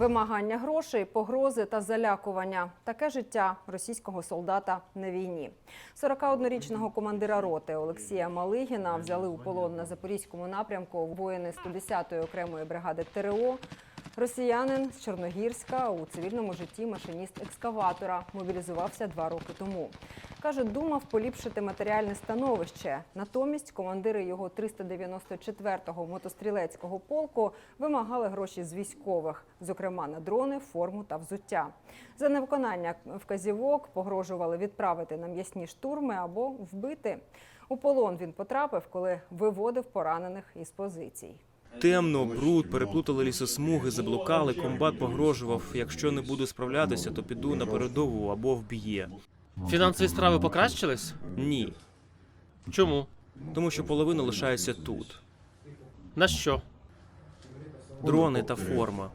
Вимагання грошей, погрози та залякування таке життя російського солдата на війні. 41-річного командира роти Олексія Малигіна взяли у полон на запорізькому напрямку воїни 110-ї окремої бригади ТРО. Росіянин з Чорногірська у цивільному житті машиніст екскаватора мобілізувався два роки тому. Каже, думав поліпшити матеріальне становище. Натомість командири його 394-го мотострілецького полку вимагали гроші з військових, зокрема на дрони, форму та взуття. За невиконання вказівок погрожували відправити на м'ясні штурми або вбити. У полон він потрапив, коли виводив поранених із позицій. Темно, бруд, переплутали лісосмуги, заблукали. Комбат погрожував. Якщо не буду справлятися, то піду на передову або вб'є. Фінансові справи покращились? Ні, Чому? тому що половина лишається тут. На що? Дрони та форма.